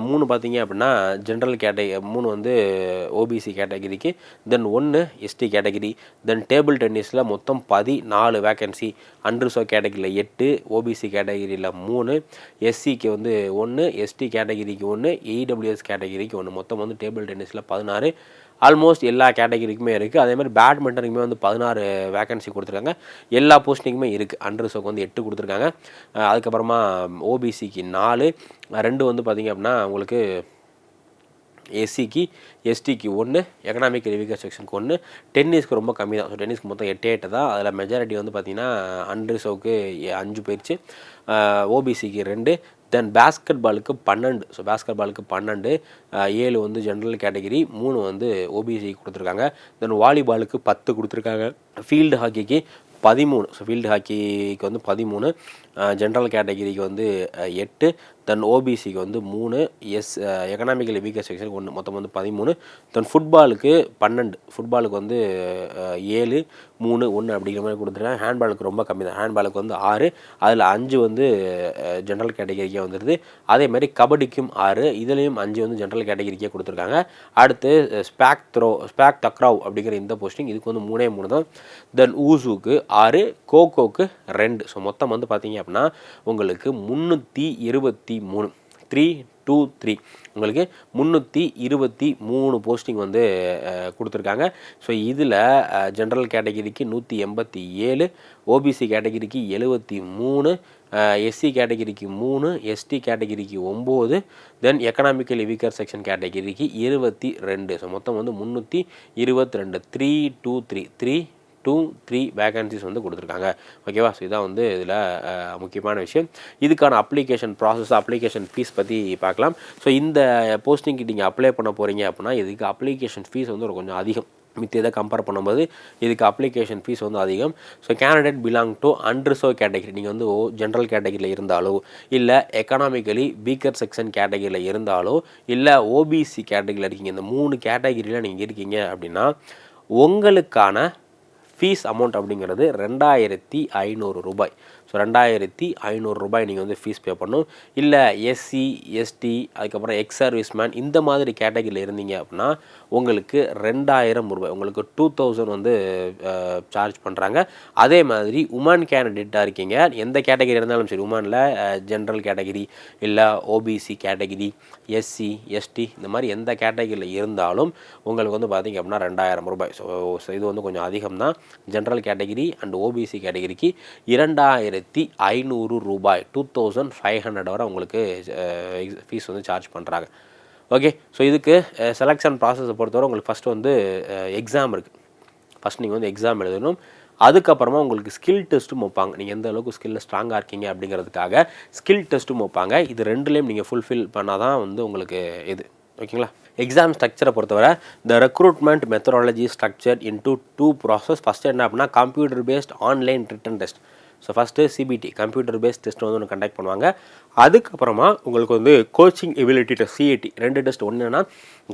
மூணு பார்த்தீங்க அப்படின்னா ஜென்ரல் கேட்டகரி மூணு வந்து ஓபிசி கேட்டகிரிக்கு தென் ஒன்று எஸ்டி கேட்டகிரி தென் டேபிள் டென்னிஸில் மொத்தம் பதினாலு வேக்கன்சி அன்ரிசர்வ் கேட்டகிரியில் எட்டு ஓபிசி கேட்டகிரியில் மூணு. எஸ்சிக்கு வந்து ஒன்று எஸ்டி கேட்டகிரிக்கு ஒன்று இடபிள்யூஎஸ் கேட்டகிரிக்கு ஒன்று மொத்தம் வந்து டேபிள் டென்னிஸில் பதினாறு. ஆல்மோஸ்ட் எல்லா கேட்டகிரிக்குமே இருக்குது அதே மாதிரி பேட்மிண்டனுக்குமே வந்து பதினாறு வேகன்சி கொடுத்துருக்காங்க. எல்லா போஸ்டிங்குமே இருக்குது அண்டர் சோக்கு வந்து எட்டு கொடுத்துருக்காங்க. அதுக்கப்புறமா ஓபிசிக்கு நாலு. ரெண்டு வந்து பார்த்திங்க அப்படின்னா உங்களுக்கு எஸ்சிக்கு எஸ்டிக்கு ஒன்று எக்கனாமிக் ரிவிகர் செக்ஷனுக்கு ஒன்று டென்னிஸ்க்கு ரொம்ப கம்மி தான். ஸோ டென்னிஸ்க்கு மொத்தம் எட்டு எட்டு தான். அதில் மெஜாரிட்டி வந்து பார்த்திங்கன்னா அன்ரிசர்வ்க்கு அஞ்சு போயிடுச்சு ஓபிசிக்கு ரெண்டு. தென் பேஸ்கெட் பாலுக்கு பன்னெண்டு. ஸோ பேஸ்கெட் பாலுக்கு பன்னெண்டு ஏழு வந்து ஜென்ரல் கேட்டகிரி மூணு வந்து ஓபிசி கொடுத்துருக்காங்க. தென் வாலிபாலுக்கு பத்து கொடுத்துருக்காங்க. ஃபீல்டு ஹாக்கிக்கு பதிமூணு. ஸோ ஃபீல்டு ஹாக்கிக்கு வந்து பதிமூணு. ஜென்ரல் கேட்டகிரிக்கு வந்து எட்டு தென் ஓபிசிக்கு வந்து மூணு எஸ் எக்கனாமிக்கல் வீக்கர் செக்ஷனுக்கு ஒன்று மொத்தம் வந்து பதிமூணு தென் ஃபுட்பாலுக்கு பன்னெண்டு ஃபுட்பாலுக்கு வந்து ஏழு மூணு ஒன்று அப்படிங்கிற மாதிரி கொடுத்துருக்காங்க. ஹேண்ட்பாலுக்கு ரொம்ப கம்மி தான். ஹேண்ட்பாலுக்கு வந்து ஆறு அதில் அஞ்சு வந்து ஜென்ரல் கேட்டகிரிக்கே வந்துடுது அதே மாதிரி கபடிக்கும் ஆறு இதுலேயும் அஞ்சு வந்து ஜென்ரல் கேட்டகரிக்கே கொடுத்துருக்காங்க. அடுத்து ஸ்பேக் த்ரோ ஸ்பேக் தக்ராவ் அப்படிங்கிற இந்த போஸ்டிங் இதுக்கு வந்து மூணே மூணு தான். தென் ஊசுக்கு ஆறு கோகோக்கு ரெண்டு. ஸோ மொத்தம் வந்து பார்த்தீங்க அப்படின்னா உங்களுக்கு முந்நூற்றி இருபத்தி மூணு. த்ரீ டூ த்ரீ உங்களுக்கு முந்நூற்றி இருபத்தி மூணு போஸ்டிங் வந்து கொடுத்துருக்காங்க. ஸோ இதில் ஜென்ரல் கேட்டகிரிக்கு நூற்றி எண்பத்தி ஏழு ஓபிசி கேட்டகிரிக்கு எழுபத்தி மூணு எஸ்சி கேட்டகிரிக்கு மூணு எஸ்டி கேட்டகிரிக்கு ஒம்பது தென் எக்கனாமிக்கல் வீக்கர் செக்ஷன் கேட்டகிரிக்கு இருபத்தி ரெண்டு. ஸோ மொத்தம் வந்து முந்நூற்றி இருபத்தி ரெண்டு. Three two three three two three vacancies வந்து கொடுத்துருக்காங்க. ஓகேவா ஸோ இதான் வந்து இதில் முக்கியமான விஷயம். இதுக்கான அப்ளிகேஷன் ப்ராசஸ் அப்ளிகேஷன் ஃபீஸ் பற்றி பார்க்கலாம். ஸோ இந்த போஸ்டிங்க்கு நீங்கள் அப்ளை பண்ண போகிறீங்க அப்படின்னா இதுக்கு அப்ளிகேஷன் ஃபீஸ் வந்து ஒரு கொஞ்சம் அதிகம். மித்த இதை கம்பேர் பண்ணும்போது இதுக்கு அப்ளிகேஷன் ஃபீஸ் வந்து அதிகம். So candidate belong to unreserved category நீங்கள் வந்து ஓ ஜென்ரல் கேட்டகரியில் இருந்தாலோ இல்லை எக்கனாமிக்கலி வீக்கர் செக்ஷன் கேட்டகரியில் இருந்தாலோ இல்லை ஓபிசி கேட்டகரியில் இருக்கீங்க. இந்த மூணு கேட்டகரியில் நீங்கள் இருக்கீங்க அப்படின்னா உங்களுக்கான ஃபீஸ் அமௌண்ட் அப்படிங்கிறது ரெண்டாயிரத்தி ஐநூறு ரூபாய். ஸோ ரெண்டாயிரத்தி ஐநூறு ரூபாய் நீங்கள் வந்து ஃபீஸ் பே பண்ணணும். இல்லை எஸ்சி எஸ்டி அதுக்கப்புறம் எக்ஸ் சர்வீஸ் மேன் இந்த மாதிரி கேட்டகரியில் இருந்தீங்க அப்படின்னா உங்களுக்கு ரெண்டாயிரம் ரூபாய் உங்களுக்கு டூ தௌசண்ட் வந்து சார்ஜ் பண்ணுறாங்க அதே மாதிரி உமன் கேண்டிடேட்டாக இருக்கீங்க. எந்த கேட்டகரி இருந்தாலும் சரி உமனில் ஜென்ரல் கேட்டகரி இல்லை ஓபிசி கேட்டகரி எஸ்சி எஸ்டி இந்த மாதிரி எந்த கேட்டகரியில் இருந்தாலும் உங்களுக்கு வந்து பார்த்திங்க அப்படின்னா ரெண்டாயிரம் ரூபாய். ஸோ ஸோ இது வந்து கொஞ்சம் அதிகம் தான் ஜென்ரல் கேட்டகிரி அண்ட் ஓபிசி கேட்டகிரிக்கு இரண்டாயிரத்தி ஐநூறு ரூபாய் டூ தௌசண்ட் ஃபைவ் ஹண்ட்ரட் வரை உங்களுக்கு ஃபீஸ் வந்து சார்ஜ் பண்ணுறாங்க ஓகே ஸோ இதுக்கு செலெக்ஷன் ப்ராசஸை பொறுத்தவரை உங்களுக்கு ஃபஸ்ட்டு வந்து எக்ஸாம் இருக்குது ஃபஸ்ட் நீங்கள் வந்து எக்ஸாம் எழுதணும். அதுக்கப்புறமா உங்களுக்கு ஸ்கில் டெஸ்ட்டும் வைப்பாங்க நீங்கள் எந்த அளவுக்கு ஸ்கில்ல ஸ்ட்ராங்காக இருக்கீங்க அப்படிங்கிறதுக்காக ஸ்கில் டெஸ்ட்டும் வைப்பாங்க இது ரெண்டுலேயும் நீங்கள் ஃபுல்ஃபில் பண்ணால் தான் வந்து உங்களுக்கு இது. ஓகேங்களா? எக்ஸாம் ஸ்ட்ரக்சரை பொறுத்தவரை the recruitment methodology structure into two process first என்ன அப்படின்னா computer based online written test so first CBT computer based test வந்து ஒன்று கண்டக்ட் பண்ணுவாங்க. அதுக்கப்புறமா உங்களுக்கு வந்து கோச்சிங் எபிலிட்டி டெஸ்ட் சிஏடி ரெண்டு டெஸ்ட் ஒன்றுனா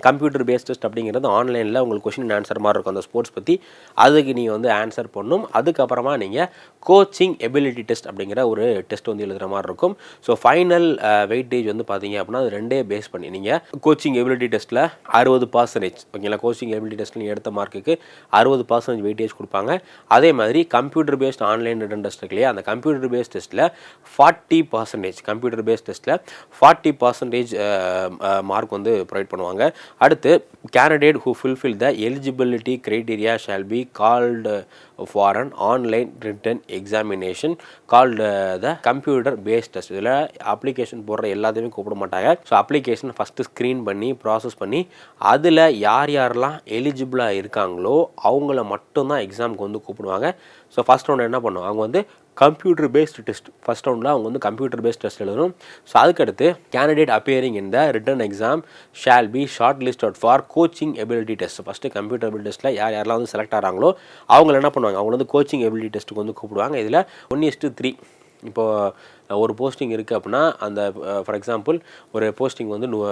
கம்ப்யூட்டர் பேஸ்ட் டெஸ்ட் அப்படிங்கிறது ஆன்லைனில் உங்களுக்கு கொஷின் ஆன்சர் மாதிரி இருக்கும். அந்த ஸ்போர்ட்ஸ் பற்றி அதுக்கு நீங்கள் வந்து ஆன்சர் பண்ணும். அதுக்கப்புறமா நீங்கள் கோச்சிங் எபிலிட்டி டெஸ்ட் அப்படிங்கிற ஒரு டெஸ்ட் வந்து எழுதுகிற மாதிரி இருக்கும். ஸோ ஃபைனல் வெயிட்டேஜ் வந்து பார்த்தீங்க அப்படின்னா அது ரெண்டே பேஸ் பண்ணி நீங்கள் கோச்சிங் எபிலிட்டி டெஸ்ட்டில் அறுபது பர்சன்டேஜ் ஓகேங்களா கோச்சிங் எபிலிட்டி டெஸ்ட்டில் எடுத்த மார்க்குக்கு அறுபது பர்சன்டேஜ் வெயிட்டேஜ் கொடுப்பாங்க. அதே மாதிரி computer based online written test இல்லையா? அந்த கம்ப்யூட்டர் பேஸ்ட் டெஸ்ட்டில் ஃபார்ட்டி பர்சன்டேஜ் கம்ப்யூட்டர் பேஸ்ட் டெஸ்ட்டில் ஃபார்ட்டி பர்சன்டேஜ் மார்க் வந்து ப்ரொவைட் பண்ணுவாங்க. அடுத்து candidate who fulfil the eligibility criteria shall be called for an online written examination called the computer based test இதில் application போடுற எல்லாத்தையுமே கூப்பிட மாட்டாங்க. ஸோ அப்ளிகேஷன் ஃபஸ்ட்டு ஸ்க்ரீன் பண்ணி ப்ராசஸ் பண்ணி அதில் யார் யாரெல்லாம் எலிஜிபிளாக இருக்காங்களோ அவங்கள மட்டும்தான் எக்ஸாமுக்கு வந்து கூப்பிடுவாங்க. ஸோ ஃபஸ்ட் ரவுண்ட் என்ன பண்ணும்? அவங்க வந்து கம்ப்யூட்டர் பேஸ்ட் டெஸ்ட் ஃபஸ்ட் ரவுண்டில் அவங்க வந்து கம்ப்யூட்டர் பேஸ்ட் டெஸ்ட் எழுதணும். ஸோ அதுக்கடுத்து candidate appearing in the written exam shall be short list out for coaching ability test first computer ability டெஸ்ட்டில் யார் யாரெல்லாம் வந்து செலக்ட் ஆகிறாங்களோ அவங்க என்ன பண்ணுவாங்க? அவங்க வந்து கோச்சிங் எபிலிட்டி டெஸ்ட்டுக்கு வந்து கூப்பிடுவாங்க. இதில் ஒன் இஸ்ட்டு த்ரீ இப்போது ஒரு போஸ்டிங் இருக்குது அப்படின்னா அந்த ஃபார் எக்ஸாம்பிள் ஒரு போஸ்டிங் வந்து நூ-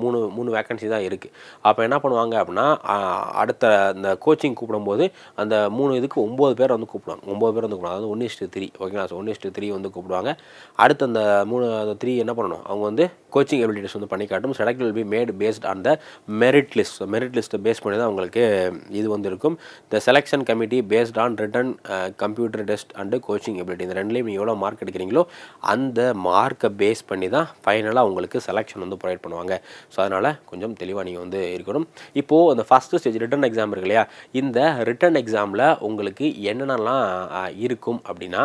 மூணு மூணு வேக்கன்சி தான் இருக்குது அப்போ என்ன பண்ணுவாங்க அப்படின்னா அடுத்த அந்த கோச்சிங் கூப்பிடும்போது அந்த மூணு இதுக்கு ஒம்பது பேர் வந்து கூப்பிடுவாங்க. ஒம்பது பேர் வந்து கூப்பிடுவாங்க. அதாவது ஒன்று இஸ்ட்டு த்ரீ ஓகேங்களா ஸோ ஒன்று இஸ்ட்டு த்ரீ வந்து கூப்பிடுவாங்க. அடுத்து அந்த மூணு அந்த த்ரீ என்ன பண்ணணும்? அவங்க வந்து கோச்சிங் எபிலிட்டிஸ் வந்து பண்ணி காட்டும். Select will be made based on the merit list merit லிஸ்ட்டை பேஸ் பண்ணி தான் அவங்களுக்கு இது வந்து இருக்கும். The selection committee based on written computer test and coaching ability இந்த ரெண்டுலேயும் நீங்கள் எவ்வளோ மார்க் எடுக்கிறீங்களோ அந்த மார்க்கை பேஸ் பண்ணி தான் ஃபைனலாக உங்களுக்கு செலெக்ஷன் வந்து ப்ரொவைட் பண்ணுவாங்க. ஸோ அதனால் கொஞ்சம் தெளிவாக நீங்கள் வந்து இருக்கணும். இப்போது அந்த ஃபஸ்ட்டு ஸ்டேஜ் ரிட்டன் எக்ஸாம் இருக்கு இல்லையா? இந்த ரிட்டன் எக்ஸாமில் உங்களுக்கு என்னென்னலாம் இருக்கும் அப்படின்னா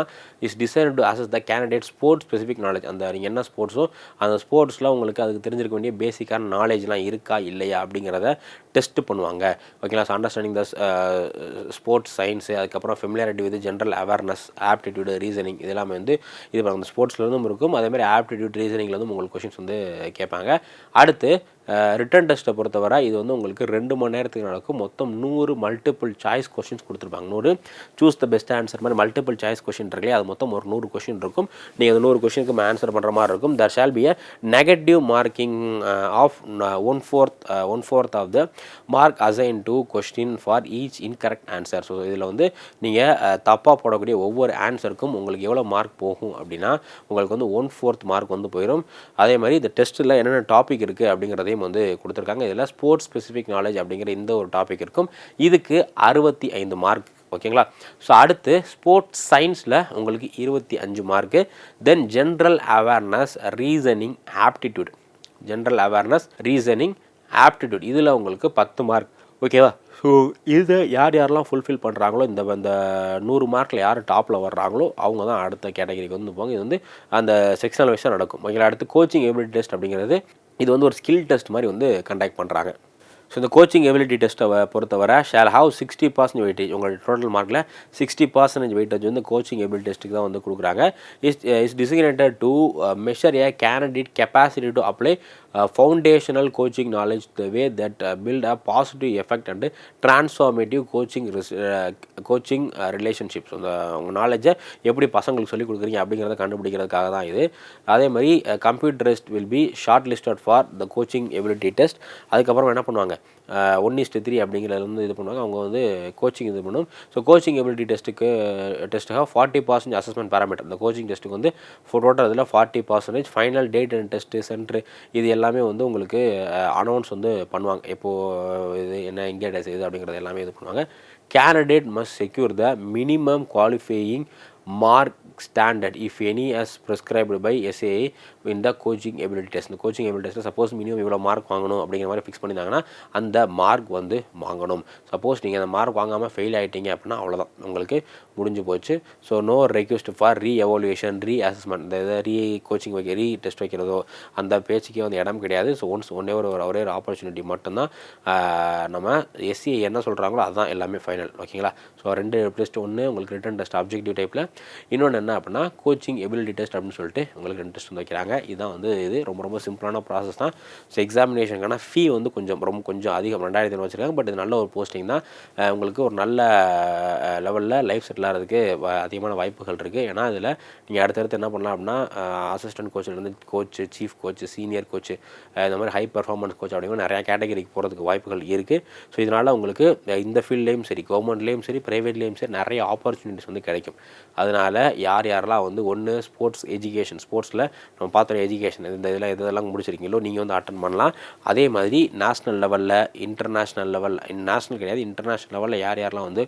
is design to assess the candidate sports specific knowledge அந்த நீங்கள் என்ன ஸ்போர்ட்ஸோ அந்த ஸ்போர்ட்ஸில் உங்களுக்கு அதுக்கு தெரிஞ்சிருக்க வேண்டிய பேசிக்கான நாலேஜ்லாம் இருக்கா இல்லையா அப்படிங்கிறத டெஸ்ட் பண்ணுவாங்க. ஓகேங்களா? So understanding the sports science அதுக்கப்புறம் familiarity with general awareness aptitude reasoning இதெல்லாம் வந்து இது அந்த ஸ்போர்ட்ஸ்லேருந்தும் இருக்கும். அதேமாதிரி ஆப்டிடியூட் ரீசனிங்லேருந்து உங்களுக்கு கொஷின்ஸ் வந்து கேட்பாங்க. அடுத்து ரிட்டன் டெஸ்ட்டை பொறுத்தவரை இது வந்து உங்களுக்கு ரெண்டு மணி நேரத்துக்கு நடக்கும். மொத்தம் நூறு மல்டிபிள் சாய்ஸ் கொஷின்ஸ் கொடுத்துருப்பாங்க. நூறு சூஸ் த பெஸ்ட் ஆன்சர் மாதிரி மல்டிபிள் சாய்ஸ் கொஷின் இருக்கு அது மொத்தம் ஒரு நூறு கொஷின் இருக்கும். நீங்கள் அந்த நூறு கொஷினுக்கு ஆன்சர் பண்ணுற மாதிரி இருக்கும். There shall be a negative marking of one fourth one fourth of the mark assign to question for each incorrect answer so இதில் வந்து நீங்கள் தப்பாக போடக்கூடிய ஒவ்வொரு ஆன்சருக்கும் உங்களுக்கு எவ்வளோ மார்க் போகும் அப்படின்னா உங்களுக்கு வந்து ஒன் ஃபோர்த் மார்க் வந்து போயிடும் அதே மாதிரி இந்த டெஸ்ட்டில் என்னென்ன டாபிக் இருக்குது அப்படிங்கிறதையும் வந்து கொடுத்துருக்காங்க. இதில் ஸ்போர்ட்ஸ் ஸ்பெசிஃபிக் நாலேஜ் அப்படிங்கிற இந்த ஒரு டாபிக் இருக்கும். இதுக்கு அறுபத்தி ஐந்து மார்க் ஓகேங்களா ஸோ அடுத்து ஸ்போர்ட்ஸ் சயின்ஸில் உங்களுக்கு இருபத்தி அஞ்சு mark then general awareness reasoning aptitude general awareness reasoning aptitude இதில் உங்களுக்கு பத்து மார்க் ஓகேவா ஸோ இதை யார் யாரெல்லாம் ஃபுல்ஃபில் பண்ணுறாங்களோ இந்த இந்த நூறு மார்க்கில் யார் டாப்பில் வர்றாங்களோ அவங்க தான் அடுத்த கேட்டகரிக்கு வந்து போவாங்க. இது வந்து அந்த செக்ஷனல் வைஸாக நடக்கும். ஓகேங்களா? அடுத்து கோச்சிங் எபிலிட்டி டெஸ்ட் அப்படிங்கிறது இது வந்து ஒரு ஸ்கில் டெஸ்ட் மாதிரி வந்து கண்டக்ட் பண்ணுறாங்க ஸோ இந்த கோச்சிங் எபிலிட்டி டெஸ்ட்டை பொறுத்தவரை shall have sixty percent weightage உங்களோட டோட்டல் மார்க்கில் சிக்ஸ்டி பர்சன்டேஜ் வெயிட்டேஜ் வந்து கோச்சிங் எபிலிட்டி டெஸ்ட்டுக்கு தான் வந்து கொடுக்குறாங்க. Is is designated to measure a candidate capacity to apply foundational coaching knowledge the way that build a positive effect and transformative coaching coaching relationships அந்த உங்கள் நாலேஜை எப்படி பசங்களுக்கு சொல்லிக் கொடுக்குறீங்க அப்படிங்கிறத கண்டுபிடிக்கிறதுக்காக தான் இது. அதே மாதிரி computer test will be shortlisted for the coaching ability test அதுக்கப்புறம் என்ன பண்ணுவாங்க? ஒன் இஸ்ட்டு த்ரீ அப்படிங்கிறதுலேருந்து இது பண்ணுவாங்க. அவங்க வந்து கோச்சிங் இது பண்ணும். ஸோ கோச்சிங் எபிலிட்டி டெஸ்ட்டுக்கு டெஸ்ட்டுக்காக ஃபார்ட்டி பர்சன்ட் அசஸ்மெண்ட் பேராமீட்டர் இந்த கோச்சிங் டெஸ்ட்டுக்கு வந்து டோட்டல் இதில் forty percentage final date and test centre இது எல்லாமே வந்து உங்களுக்கு அனௌன்ஸ் வந்து பண்ணுவாங்க. இப்போது இது என்ன இங்கே டெஸ்ட் இது அப்படிங்கிறது எல்லாமே இது பண்ணுவாங்க. Candidate must secure the minimum qualifying mark standard if any as prescribed by SA in the coaching ability test இந்த கோச்சிங் எபிலிட்டி டெஸ்ட்டில் சப்போஸ் மினிமம் இவ்வளோ மார்க் வாங்கணும் அப்படிங்கிற மாதிரி ஃபிக்ஸ் பண்ணியிருந்தாங்கன்னா அந்த மார்க் வந்து வாங்கணும். சப்போஸ் நீங்கள் அந்த மார்க் வாங்காமல் ஃபெயில் ஆகிட்டீங்க அப்படின்னா அவ்வளோதான் உங்களுக்கு முடிஞ்சு போச்சு. So no request for reevaluation reassessment இந்த இதை ரீ கோச்சிங் வைக்க ரீ டெஸ்ட் வைக்கிறதோ அந்த பேச்சுக்கே வந்து இடம் கிடையாது. ஸோ ஒன்ஸ் ஒன்னே ஒரு ஒரே ஒரு ஆப்பர்ச்சுனிட்டி மட்டும்தான். நம்ம எஸ்சிஐ என்ன சொல்கிறாங்களோ அதுதான் எல்லாமே ஃபைனல் ஓகேங்களா ஸோ ரெண்டு ப்ளஸ் ஒன்று உங்களுக்கு ரிட்டன் டெஸ்ட் அப்ஜெக்டிவ் டைப்பில் இன்னொன்று என்ன அப்படின்னா கோச்சிங் எபிலிட்டி டெஸ்ட் அப்படின்னு சொல்லிட்டு உங்களுக்கு ரெண்டு டெஸ்ட் வந்து வைக்கிறாங்க. இதுதான் வந்து இது ரொம்ப ரொம்ப சிம்பிளான ப்ராசஸ் தான். ஸோ எக்ஸாமினேஷனுக்கான ஃபீ வந்து கொஞ்சம் ரொம்ப கொஞ்சம் அதிகம். ரெண்டாயிரத்தி வச்சுருக்காங்க. பட் இது நல்ல ஒரு போஸ்டிங் தான். உங்களுக்கு ஒரு நல்ல லெவலில் லைஃப் செட்டில் ஆகிறதுக்கு அதிகமான வாய்ப்புகள் இருக்குது ஏன்னா இதில் நீங்கள் அடுத்தடுத்து என்ன பண்ணலாம் அப்படின்னா assistant கோச்சிலேருந்து coach chief coach senior coach இந்த மாதிரி ஹை பர்ஃபார்மன்ஸ் கோச் அப்படிங்கிற நிறையா கேட்டகரிக்கு போகிறதுக்கு வாய்ப்புகள் இருக்குது ஸோ இதனால் உங்களுக்கு இந்த ஃபீல்ட்லேயும் சரி கவர்மெண்ட்லேயும் சரி ப்ரைவேட்லேயும் சரி நிறைய ஆப்பர்ச்சுனிட்டிஸ் வந்து கிடைக்கும். அதனால் யார் யாரெல்லாம் வந்து ஒன்று ஸ்போர்ட்ஸ் எஜுகேஷன் ஸ்போர்ட்ஸில் நம்ம பார்த்துற எஜுகேஷன் இந்த இதில் இதெல்லாம் முடிச்சிருக்கீங்களோ நீங்கள் வந்து அட்டன் பண்ணலாம். அதே மாதிரி நேஷ்னல் லெவலில் இன்டர்நேஷ்னல் லெவல் நேஷ்னல் கிடையாது இன்டர்நேஷ்னல் லெவலில் யார் யாரெல்லாம் வந்து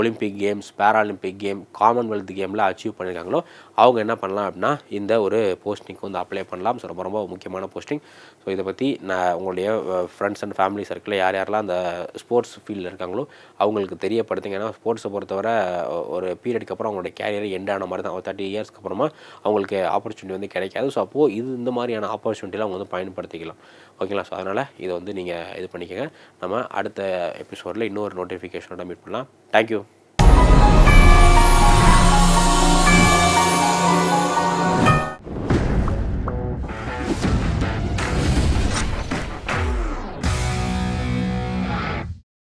Olympic games Paralympic game Commonwealth கேமில் அச்சீவ் பண்ணியிருக்காங்களோ அவங்க என்ன பண்ணலாம் அப்படின்னா இந்த ஒரு போஸ்டிங்க்கு வந்து அப்ளை பண்ணலாம். ஸோ ரொம்ப ரொம்ப முக்கியமான போஸ்டிங் ஸோ இதை பற்றி நான் உங்களுடைய ஃப்ரெண்ட்ஸ் அண்ட் ஃபேமிலி சர்க்கிளில் யார் யாரெல்லாம் அந்த ஸ்போர்ட்ஸ் ஃபீல்டில் இருக்காங்களோ அவங்களுக்கு தெரியப்படுத்துங்க. ஏன்னா ஸ்போர்ட்ஸை பொறுத்தவரை ஒரு பீரியடுக்கு அப்புறம் அவங்களுடைய கேரியர் எண்ட் ஆன மாதிரி தான். ஒரு தேர்ட்டி இயர்ஸ்க்கு அப்புறமா அவங்களுக்கு ஆப்பர்ச்சுனிட்டி வந்து கிடைக்காது. ஸோ அப்போது இது இந்த மாதிரியான ஆப்பர்ச்சுனிட்டிலாம் அவங்க வந்து பயன்படுத்திக்கலாம். ஓகேங்களா? ஸோ அதனால் இதை வந்து நீங்கள் இது பண்ணிக்கங்க. நம்ம அடுத்த எபிசோடில் இன்னொரு நோட்டிஃபிகேஷனோட மீட் பண்ணலாம். தேங்க்யூ